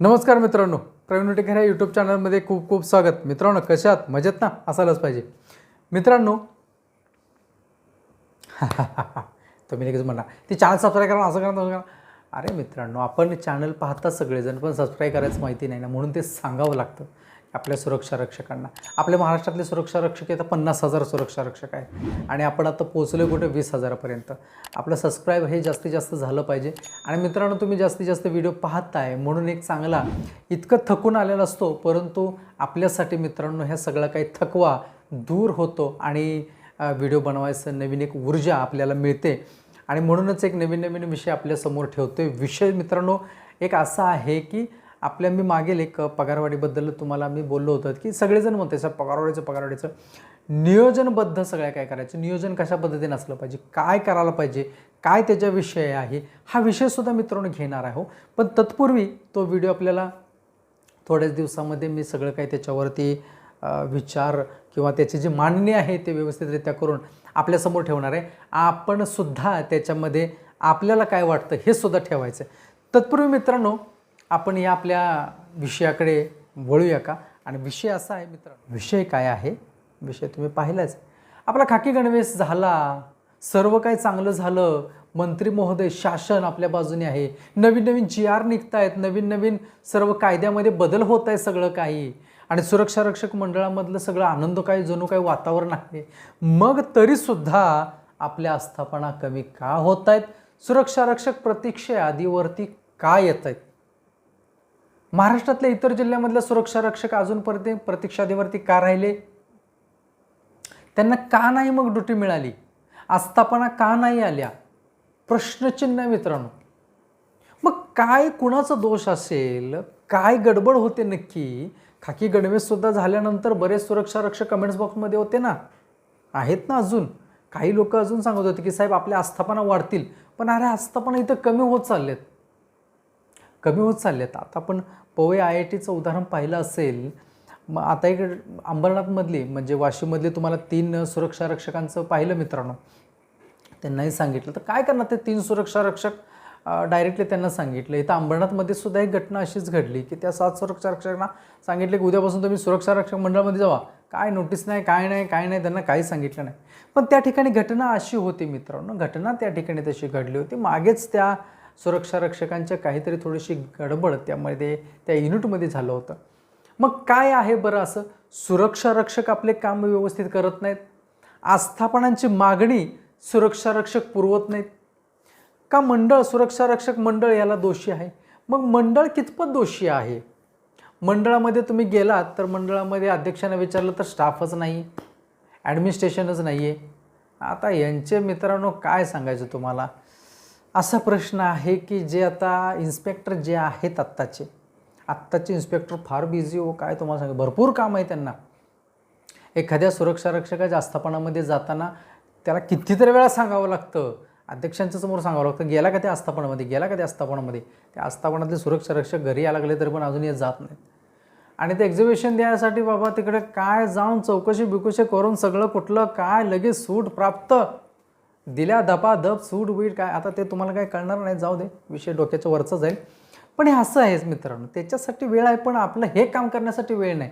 नमस्कार मित्रांनो प्रवीण उटेकर ह्या यूट्यूब चॅनलमध्ये खूप खूप स्वागत. मित्रांनो कशात मजेत ना? असायलाच पाहिजे. मित्रांनो तुम्ही लगेच म्हणा ते चॅनल सबस्क्राईब करा असं करा तसं करा. अरे मित्रांनो आपण चॅनल पाहता सगळेजण पण सबस्क्राईब करायचं माहिती नाही ना म्हणून ते सांगावं लागतं. आपल्या सुरक्षा रक्षकांना. आपल्या महाराष्ट्रातले सुरक्षा रक्षक आता पन्नास हजार सुरक्षा रक्षक आहेत. आणि आपण आता पोचलो कुठे? वीस हजारापर्यंत. आपलं सबस्क्राईब हे जास्तीत जास्त झालं पाहिजे. आणि मित्रांनो तुम्ही जास्तीत जास्त व्हिडिओ पाहताय म्हणून एक चांगला इतकं थकून आलेला असतो परंतु आपल्यासाठी मित्रांनो ह्या सगळा काही थकवा दूर होतो आणि व्हिडिओ बनवायचं नवीन एक ऊर्जा आपल्याला मिळते. आणि म्हणूनच एक नवीन नवीन विषय आपल्यासमोर ठेवतोय. विषय मित्रांनो एक असा आहे की आपल्या मी मागील एक पगारवाढीबद्दल तुम्हाला मी बोललो होतं की सगळेजण म्हणते सर पगारवाढीचं पगारवाढीचं. नियोजनबद्ध सगळ्या काय करायचं? नियोजन कशा पद्धतीने असलं पाहिजे? काय करायला पाहिजे? काय त्याच्या विषय आहे? हा विषयसुद्धा मित्रांनो घेणार आहे हो पण तत्पूर्वी तो व्हिडिओ आपल्याला थोड्याच दिवसामध्ये मी सगळं काही त्याच्यावरती विचार किंवा त्याची जी मांडणी आहे ते व्यवस्थितरित्या करून आपल्यासमोर ठेवणार आहे. आपण सुद्धा त्याच्यामध्ये आपल्याला काय वाटतं हे सुद्धा ठेवायचं आहे. तत्पूर्वी मित्रांनो आपण या आपल्या विषयाकडे वळूया का? आणि विषय असा आहे मित्र विषय काय आहे? विषय तुम्ही पाहिलाच. आपला खाकी गणवेश झाला सर्व काही चांगलं झालं मंत्री महोदय शासन आपल्या बाजूने आहे नवीन नवीन जी आर निघत आहेत नवीन नवीन सर्व कायद्यामध्ये बदल होत आहे सगळं काही. आणि सुरक्षा रक्षक मंडळामधलं सगळं आनंद काही जणू काही वातावरण आहे. मग तरीसुद्धा आपल्या आस्थापना कमी का होत आहेत? सुरक्षा रक्षक प्रतीक्षे आधीवरती का येत आहेत? महाराष्ट्रातल्या इतर जिल्ह्यामधल्या सुरक्षा रक्षक अजूनपर्यंत प्रतीक्षादेवरती का राहिले? त्यांना का नाही मग ड्युटी मिळाली? आस्थापना का नाही आल्या? प्रश्नचिन्ह मित्रांनो मग काय कुणाचा दोष असेल? काय गडबड होते नक्की? खाकी गणवेशसुद्धा झाल्यानंतर बरेच सुरक्षा रक्षक कमेंट्स बॉक्समध्ये होते ना? आहेत ना अजून. काही लोक अजून सांगत होते की साहेब आपल्या आस्थापना वाढतील. पण अरे आस्थापना इथं कमी होत चाललेत कमी होत चालले आहेत. आता आपण पवई आय आय टीचं उदाहरण पाहिलं असेल मग आता एक अंबरनाथमधली म्हणजे वाशिममधली तुम्हाला तीन सुरक्षा रक्षकांचं पाहिलं मित्रांनो. त्यांनाही सांगितलं. तर काय करणार ते तीन सुरक्षा रक्षक डायरेक्टली त्यांना सांगितलं. इथं अंबरनाथमध्ये सुद्धा एक घटना अशीच घडली की त्या सात सुरक्षा रक्षकांना सांगितले की उद्यापासून तुम्ही सुरक्षा रक्षक मंडळामध्ये जावा. काय नोटीस नाही काय नाही काय नाही त्यांना काही सांगितलं नाही. पण त्या ठिकाणी घटना अशी होती मित्रांनो. घटना त्या ठिकाणी तशी घडली होती. मागेच त्या सुरक्षा रक्षकांच्या काहीतरी थोडीशी गडबड त्यामध्ये त्या युनिटमध्ये झालं होतं. मग काय आहे बरं असं? सुरक्षा रक्षक आपले काम व्यवस्थित करत नाहीत? आस्थापनांची मागणी सुरक्षा रक्षक पुरवत नाहीत? का मंडळ सुरक्षा रक्षक मंडळ याला दोषी आहे? मग मंडळ कितपत दोषी आहे? मंडळामध्ये तुम्ही गेलात तर मंडळामध्ये अध्यक्षांना विचारलं तर स्टाफच नाही ॲडमिनिस्ट्रेशनच नाही आहे आता यांचे मित्रांनो काय सांगायचं तुम्हाला? असा प्रश्न आहे की जे आता इन्स्पेक्टर जे आहेत आत्ताचे आत्ताचे इन्स्पेक्टर फार बिझी हो काय तुम्हाला सांगा? भरपूर काम आहे त्यांना. एखाद्या सुरक्षा रक्षकाच्या आस्थापनामध्ये जाताना त्याला कितीतरी वेळा सांगावं लागतं. अध्यक्षांच्या समोर सांगावं लागतं गेला का त्या आस्थापनामध्ये? गेला का त्या आस्थापनामध्ये? त्या आस्थापनातले सुरक्षा रक्षक घरी यायला लागले तरी पण अजून येत जात नाहीत. आणि ते एक्झिबिशन द्यायसाठी बाबा तिकडे काय जाऊन चौकशी बिकशी करून सगळं कुठलं काय लगेच सूट प्राप्त दिल्या दपा दप सूट बीट काय आता ते तुम्हाला काय कळणार नाही जाऊ दे विषय डोक्याच्या वरचं जाईल. पण हे असं आहेच मित्रांनो त्याच्यासाठी वेळ आहे पण आपलं हे काम करण्यासाठी वेळ नाही.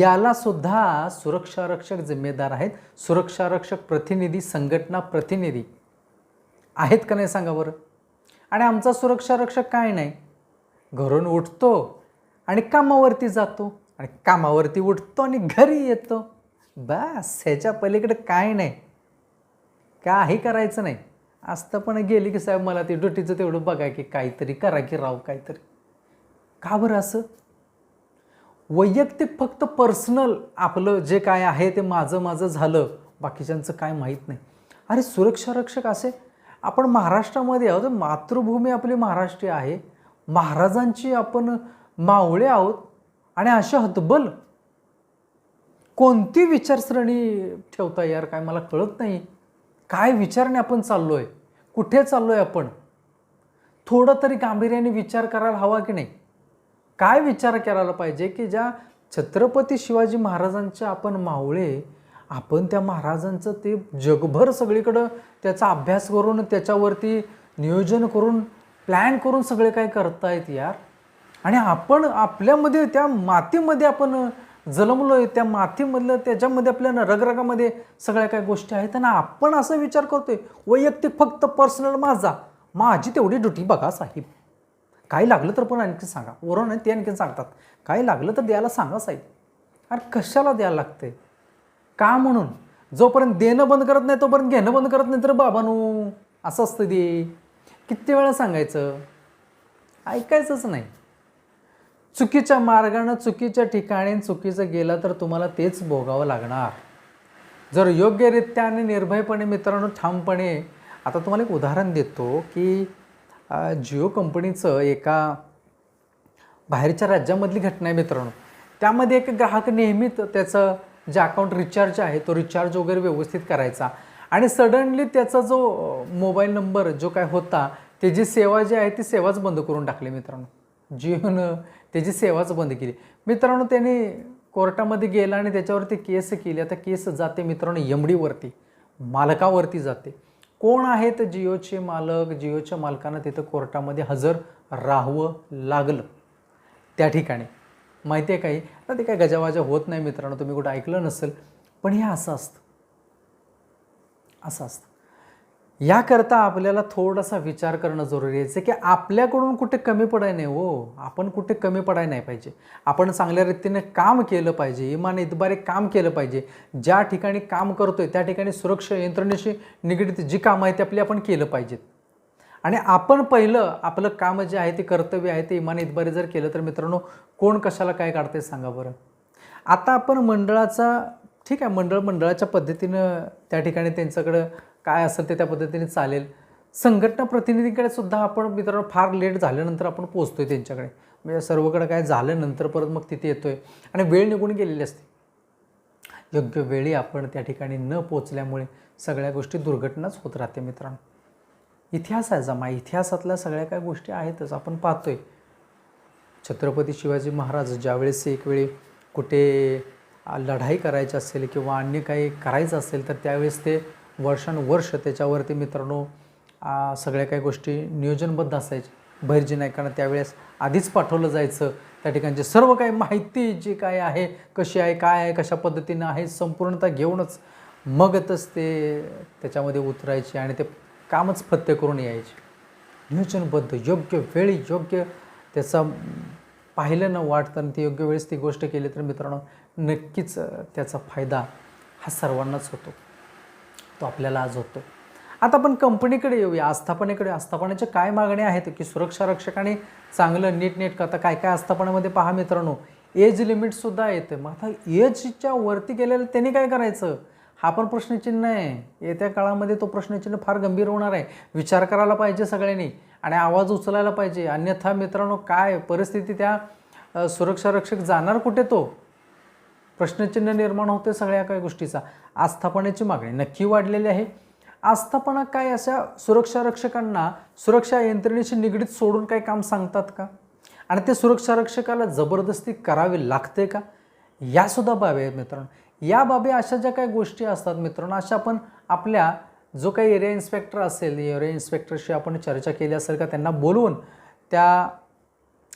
याला सुद्धा सुरक्षारक्षक जिम्मेदार आहेत. सुरक्षारक्षक प्रतिनिधी संघटना प्रतिनिधी आहेत का नाही सांगा बरं? आणि आमचा सुरक्षारक्षक काय नाही? घरून उठतो आणि कामावरती जातो. आणि कामावरती उठतो आणि घरी येतो. बस ह्याच्या पलीकडे काय नाही. काही करायचं नाही. असतं पण गेली की साहेब मला ते ड्युटीचं तेवढं बघा की काहीतरी करा की राव काहीतरी. का बरं असं? वैयक्तिक फक्त पर्सनल आपलं जे काय आहे ते माझं माझं झालं बाकीच्यांचं काय माहीत नाही. अरे सुरक्षा रक्षक असे? आपण महाराष्ट्रामध्ये आहोत मातृभूमी आपली महाराष्ट्रीय आहे. महाराजांची आपण मावळे आहोत आणि अशा हतबल. कोणती विचारसरणी ठेवता यार? काय मला कळत नाही. काय विचारणे आपण चाललो आहे कुठे चाललो आहे आपण? थोडं तरी गांभीर्याने विचार करायला हवा की नाही? काय विचार करायला पाहिजे की ज्या छत्रपती शिवाजी महाराजांच्या आपण मावळे आपण त्या महाराजांचं ते जगभर सगळीकडं त्याचा अभ्यास करून त्याच्यावरती नियोजन करून प्लॅन करून सगळे काय करतायत यार? आणि आपण आपल्यामध्ये त्या मातीमध्ये आपण जन्मलोय त्या मातीमधलं त्याच्यामध्ये आपल्या रगरगामध्ये सगळ्या काही गोष्टी आहेत. आणि आपण असं विचार करतोय वैयक्तिक फक्त पर्सनल माझा. माझी तेवढी ड्युटी बघा साहेब. काही लागलं तर पण आणखी सांगा. वरून नाही ते आणखी सांगतात. काही लागलं तर द्यायला सांगा साहेब. अरे कशाला द्यायला लागते का म्हणून? जोपर्यंत देणं बंद करत नाही तोपर्यंत घेणं बंद करत नाही तर बाबानू असं असतं ते. किती वेळा सांगायचं? ऐकायचंच नाही. चुकीच्या मार्गानं चुकीच्या ठिकाणी चुकीचं गेलं तर तुम्हाला तेच भोगावं लागणार. जर योग्यरित्या आणि निर्भयपणे मित्रांनो ठामपणे आता तुम्हाला एक उदाहरण देतो की जिओ कंपनीचं एका बाहेरच्या राज्यामधली घटना आहे मित्रांनो. त्यामध्ये एक ग्राहक नेहमीच त्याचं जे अकाउंट रिचार्ज आहे तो रिचार्ज वगैरे व्यवस्थित करायचा. आणि सडनली त्याचा जो मोबाईल नंबर जो काय होता त्याची सेवा जी आहे ती सेवाच बंद करून टाकली मित्रांनो. जिओनं त्याची सेवाच बंद केली. मित्रांनो त्याने कोर्टामध्ये गेला आणि त्याच्यावरती केस केली. आता केस जाते मित्रांनो यमडीवरती मालकावरती जाते. कोण आहेत जिओचे मालक? जिओच्या मालकांना तिथं कोर्टामध्ये हजर राहावं लागलं. त्या ठिकाणी. माहिती आहे काही? आता ते काय गजावाजा होत नाही मित्रांनो तुम्ही कुठं ऐकलं नसेल पण हे असं असतं. असं असतं. याकरता आपल्याला थोडासा विचार करणं जरुरी आहे. की आपल्याकडून कुठे कमी पडाय नाही हो. आपण कुठे कमी पडाय नाही पाहिजे. आपण चांगल्या रीतीने काम केलं पाहिजे. इमान इतबारे काम केलं पाहिजे. ज्या ठिकाणी काम करतोय त्या ठिकाणी सुरक्षा यंत्रणेशी निगडीत जी कामं आहेत ती आपली आपण केलं पाहिजेत. आणि आपण पहिलं आपलं काम जे आहे ते कर्तव्य आहे ते इमान इतबारे जर केलं तर मित्रांनो कोण कशाला काय काढते सांगा बरं. आता आपण मंडळाचा ठीक आहे मंडळ मंडळाच्या पद्धतीनं त्या ठिकाणी त्यांच्याकडं काय असेल ते त्या पद्धतीने चालेल. संघटना प्रतिनिधीकडे सुद्धा आपण मित्रांनो फार लेट झाल्यानंतर आपण पोचतो आहे त्यांच्याकडे. म्हणजे सर्वकडे काय झाल्यानंतर परत मग तिथे येतो आहे आणि वेळ निघून गेलेली असते. योग्य वेळी आपण त्या ठिकाणी न पोचल्यामुळे सगळ्या गोष्टी दुर्घटनाच होत राहते मित्रांनो. इतिहास आहे जमा. इतिहासातल्या सगळ्या काय गोष्टी आहेतच. आपण पाहतोय. छत्रपती शिवाजी महाराज ज्यावेळेस एक वेळी कुठे लढाई करायची असेल किंवा अन्य काही करायचं असेल तर त्यावेळेस ते वर्षानुवर्ष त्याच्यावरती मित्रांनो सगळ्या काही गोष्टी नियोजनबद्ध असायच्या. बहिर्जी नायकांना त्यावेळेस आधीच पाठवलं जायचं. त्या ठिकाणची सर्व काही माहिती जी काय आहे कशी आहे काय आहे कशा पद्धतीनं आहे संपूर्णतः घेऊनच मगतच ते त्याच्यामध्ये उतरायचे आणि ते कामच फत्ते करून यायचे. नियोजनबद्ध योग्य वेळी योग्य त्याचा पाहिलं न वाटतं आणि ती योग्य वेळेस ती गोष्ट केली तर मित्रांनो नक्कीच त्याचा फायदा हा सर्वांनाच होतो. तो आपल्याला आज होतो. आता आपण कंपनीकडे येऊया आस्थापनेकडे. आस्थापनेच्या काय मागण्या आहेत की सुरक्षा रक्षकाने चांगलं नीटनेट करता काय काय आस्थापनामध्ये पहा मित्रांनो एज लिमिटसुद्धा येते. मग आता एजच्या वरती गेलेलं त्यांनी काय करायचं? हा पण प्रश्नचिन्ह आहे. येत्या काळामध्ये तो प्रश्नचिन्ह फार गंभीर होणार आहे. विचार करायला पाहिजे सगळ्यांनी आणि आवाज उचलायला पाहिजे. अन्यथा मित्रांनो काय परिस्थिती त्या सुरक्षारक्षक सुरक्षा रक्षक जाणार कुठे तो? प्रश्नचिन्ह निर्माण होते सगळ्या काही गोष्टीचा. आस्थापनेची मागणी नक्की वाढलेली आहे. आस्थापना काय अशा सुरक्षा रक्षकांना सुरक्षा यंत्रणेशी निगडीत सोडून काही काम सांगतात का? आणि ते सुरक्षा रक्षकाला जबरदस्ती करावी लागते का? यासुद्धा बाबी आहेत मित्रांनो. या बाबी अशा ज्या काही गोष्टी असतात मित्रांनो अशा आपण आपल्या जो काही एरिया इन्स्पेक्टर असेल एरिया इन्स्पेक्टरशी आपण चर्चा केली असेल का त्यांना बोलवून त्या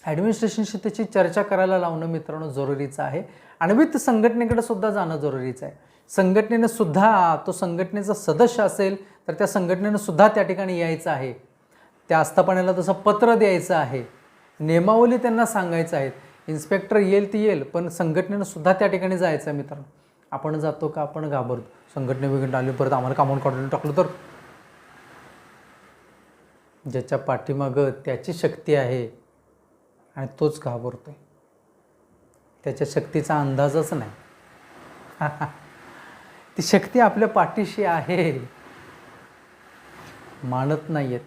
ॲडमिनिस्ट्रेशनशी त्याची चर्चा करायला लावणं मित्रांनो जरुरीचं आहे. आणि विथ संघटनेकडे सुद्धा जाणं जरुरीचं आहे. संघटनेनं सुद्धा तो संघटनेचा सदस्य असेल तर त्या संघटनेनं सुद्धा त्या ठिकाणी यायचं आहे. त्या आस्थापनेला तसं पत्र द्यायचं आहे. नियमावली त्यांना सांगायचं आहे. इन्स्पेक्टर येईल ती येईल पण संघटनेनं सुद्धा त्या ठिकाणी जायचं आहे मित्रांनो. आपण जातो का आपण घाबरतो. संघटने बिघडून आली परत आम्हाला कामून काढून टाकलं तर? ज्याच्या पाठीमागं त्याची शक्ती आहे. आणि तोच घाबरतोय. त्याच्या शक्तीचा अंदाजच नाही. ती शक्ती आपल्या पाठीशी आहे. मानत नाही येत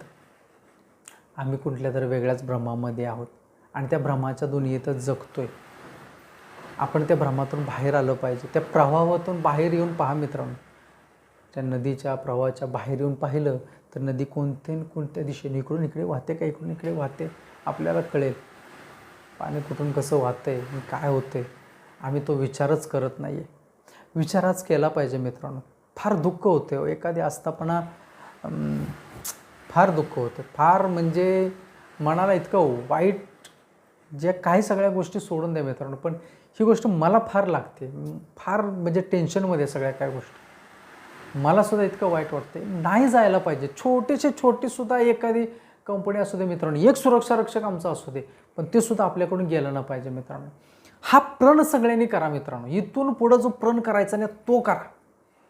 आम्ही कुठल्या तर वेगळ्याच भ्रमामध्ये आहोत आणि त्या भ्रमाच्या दुनियेतच जगतोय. आपण त्या भ्रमातून बाहेर आलं पाहिजे. त्या प्रवाहातून बाहेर येऊन पहा मित्रांनो. त्या नदीच्या प्रवाहाच्या बाहेर येऊन पाहिलं तर नदी कोणत्या न कोणत्या दिशेने इकडून इकडे वाहते का इकडून इकडे वाहते? आपल्याला कळेल. पाणी कुठून कसं वाहतंय आणि काय होते आम्ही तो विचारच करत नाही आहे विचारच केला पाहिजे मित्रांनो. फार दुःख होते हो. एखादी आस्थापना फार दुःख होते फार म्हणजे मनाला इतकं वाईट ज्या काही सगळ्या गोष्टी सोडून द्या मित्रांनो. पण ही गोष्ट मला फार लागते. फार म्हणजे टेन्शनमध्ये सगळ्या काय गोष्टी. मलासुद्धा इतकं वाईट वाटते नाही जायला पाहिजे. छोटेसे छोटीसुद्धा एखादी कंपनी असू दे मित्रांनो एक सुरक्षा रक्षक आमचा असू दे पण ते सुद्धा आपल्याकडून गेलं ना पाहिजे मित्रांनो. हा प्रण सगळ्यांनी करा मित्रांनो. इथून पुढं जो प्रण करायचा ना तो करा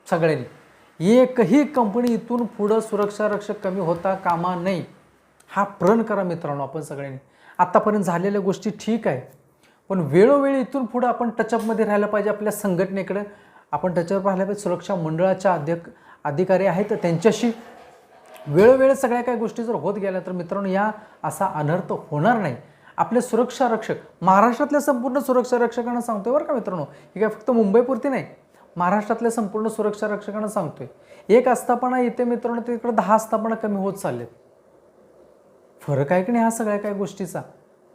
सगळ्यांनी. एकही कंपनी इथून पुढं सुरक्षा रक्षक कमी होता कामा नाही हा प्रण करा मित्रांनो आपण सगळ्यांनी. आत्तापर्यंत झालेल्या गोष्टी ठीक आहे पण वेळोवेळी इथून पुढं आपण टचअपमध्ये राहायला पाहिजे आपल्या संघटनेकडे. आपण टचअप राहिल्या पाहिजे सुरक्षा मंडळाच्या अध्यक्ष अधिकारी आहेत तर त्यांच्याशी वेळोवेळी सगळ्या काही गोष्टी जर होत गेल्या तर मित्रांनो या असा अनर्थ होणार नाही. आपले सुरक्षा रक्षक महाराष्ट्रातल्या संपूर्ण सुरक्षा रक्षकांना सांगतोय बरं का मित्रांनो हे काय फक्त मुंबईपुरती नाही महाराष्ट्रातल्या संपूर्ण सुरक्षा रक्षकांना सांगतोय. एक आस्थापना येते मित्रांनो तिकडे दहा आस्थापना कमी होत चाललेत. फरक आहे की नाही हा सगळ्या काही गोष्टीचा?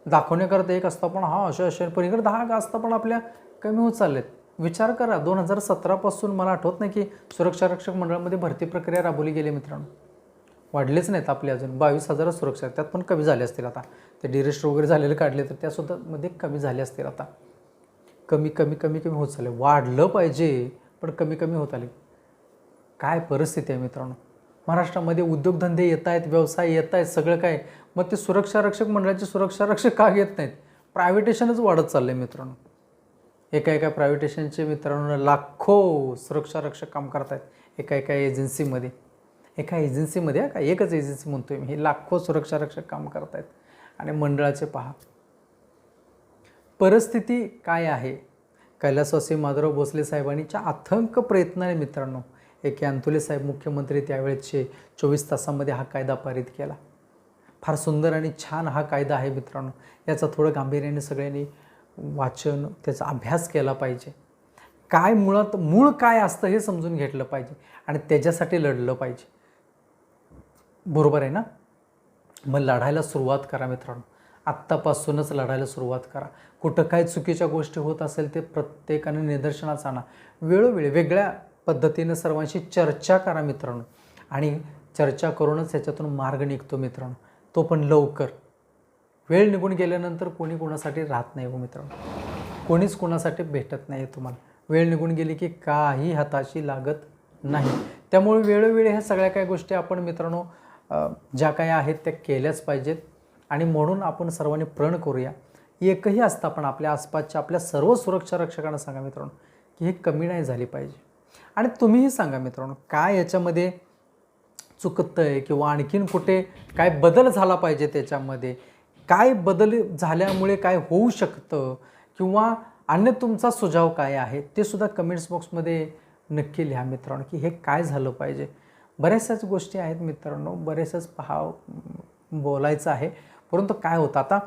दाखवण्याकरता एक आस्थापना हा अशा अशा पण इकडे दहा आस्थापना आपल्या कमी होत चाललेत. विचार करा दोन हजार सतरापासून मला आठवत नाही की सुरक्षा रक्षक मंडळामध्ये भरती प्रक्रिया राबवली गेली मित्रांनो. वाढलेच नाहीत आपले अजून. बावीस हजार सुरक्षा आहेत. त्यात पण कमी झाले असतील आता. ते डिरेस्टर वगैरे झालेले काढले तर त्यासुद्धा मध्ये कमी झाले असतील आता. कमी कमी कमी कमी होत चालले. वाढलं पाहिजे पण कमी कमी होत आले. काय परिस्थिती आहे मित्रांनो? महाराष्ट्रामध्ये उद्योगधंदे येत आहेत व्यवसाय येत आहेत सगळं काय. मग ते सुरक्षा रक्षक मंडळाचे सुरक्षा रक्षक का घेत नाहीत? प्रायव्हेटेशनच वाढत चाललं आहे मित्रांनो. एका एका प्रायव्हेटेशनचे मित्रांनो लाखो सुरक्षा रक्षक काम करत आहेत एका एका एजन्सीमध्ये एका एजन्सीमध्ये हा का? एकच एजन्सी म्हणतो आहे मी. हे लाखो सुरक्षा रक्षक काम करत आहेत आणि मंडळाचे पहा. परिस्थिती काय आहे? कैलासवासी माधवराव भोसले साहेबांच्या अथंक प्रयत्नाने मित्रांनो एके अंतुले साहेब मुख्यमंत्री त्यावेळेचे चोवीस तासामध्ये हा कायदा पारित केला. फार सुंदर आणि छान हा कायदा आहे मित्रांनो. याचा थोडं गांभीर्याने सगळ्यांनी वाचन त्याचा अभ्यास केला पाहिजे. काय मुळात मूळ काय असतं हे समजून घेतलं पाहिजे. आणि त्याच्यासाठी लढलं पाहिजे. बरोबर आहे ना? मग लढायला सुरुवात करा मित्रांनो. आत्तापासूनच लढायला सुरुवात करा. कुठं काय चुकीच्या गोष्टी होत असेल ते प्रत्येकाने निदर्शनास आणा. वेळोवेळी वेगळ्या पद्धतीनं सर्वांशी चर्चा करा मित्रांनो. आणि चर्चा करूनच याच्यातून मार्ग निघतो मित्रांनो. तो पण लवकर. वेळ निघून गेल्यानंतर कोणी कोणासाठी राहत नाही हो मित्रांनो. कोणीच कोणासाठी भेटत नाही तुम्हाला. वेळ निघून गेली की काही हाताशी लागत नाही. त्यामुळे वेळोवेळी ह्या सगळ्या काही गोष्टी आपण मित्रांनो ज्या काही आहेत त्या केल्याच पाहिजेत. आणि म्हणून आपण सर्वांनी प्रण करूया. एकही आस्थापना आपल्या आसपासच्या आपल्या सर्व सुरक्षा रक्षकांना सांगा मित्रांनो की हे कमी नाही झाली पाहिजे. आणि तुम्हीही सांगा मित्रांनो काय याच्यामध्ये चुकतं आहे किंवा आणखीन कुठे काय बदल झाला पाहिजे त्याच्यामध्ये? काय बदल झाल्यामुळे काय होऊ शकतं? किंवा अन्य तुमचा सुझाव काय आहे? ते सुद्धा कमेंट्स बॉक्समध्ये नक्की लिहा मित्रांनो की हे काय झालं पाहिजे? बऱ्याचशाच गोष्टी आहेत मित्रांनो बरेचसाच पहा बोलायचं आहे. परंतु काय होतं आता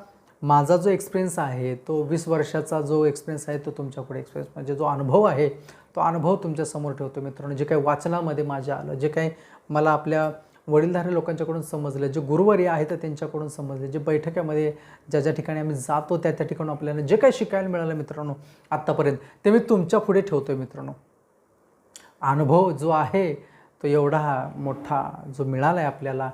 माझा जो एक्सपिरियन्स आहे तो वीस वर्षाचा जो एक्सपिरियन्स आहे तो तुमच्याकडे एक्सपिरियन्स म्हणजे जो अनुभव आहे तो अनुभव तुमच्यासमोर ठेवतो मित्रांनो. जे काही वाचनामध्ये माझ्या आलं जे काही मला आपल्या वडीलधारी लोकांच्याकडून समजलं जे गुरुवारी आहेत त्यांच्याकडून समजले जे बैठकामध्ये ज्या ज्या ठिकाणी आम्ही जातो त्या त्या ठिकाणी आपल्याला जे काही शिकायला मिळालं मित्रांनो आत्तापर्यंत ते मी तुमच्यापुढे ठेवतो मित्रांनो. अनुभव जो आहे तो एवढा मोठा जो मिळाला आहे आपल्याला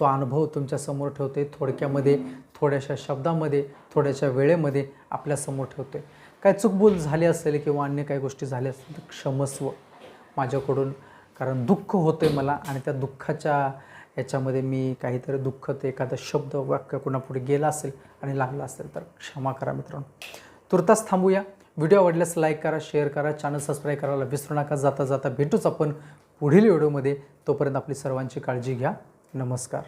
तो अनुभव तुमच्यासमोर ठेवते थोडक्यामध्ये थोड्याशा शब्दामध्ये थोड्याशा वेळेमध्ये आपल्यासमोर ठेवते काय चूकभूल झाली असेल किंवा अन्य काही गोष्टी झाल्या असतील तर क्षमस्व माझ्याकडून कारण दुःख होतं आहे मला आणि त्या दुःखाच्या याच्यामध्ये मी काहीतरी दुःख ते एखादा शब्द वाक्य कुणापुढे गेला असेल आणि लागला असेल तर क्षमा करा मित्रांनो. तुर्तास थांबूया. व्हिडिओ आवडल्यास लाईक करा शेअर करा चॅनल सबस्क्राईब करायला विसरू नका. जाता जाता भेटूच आपण पुढील व्हिडिओमध्ये तोपर्यंत आपली सर्वांची काळजी घ्या. नमस्कार.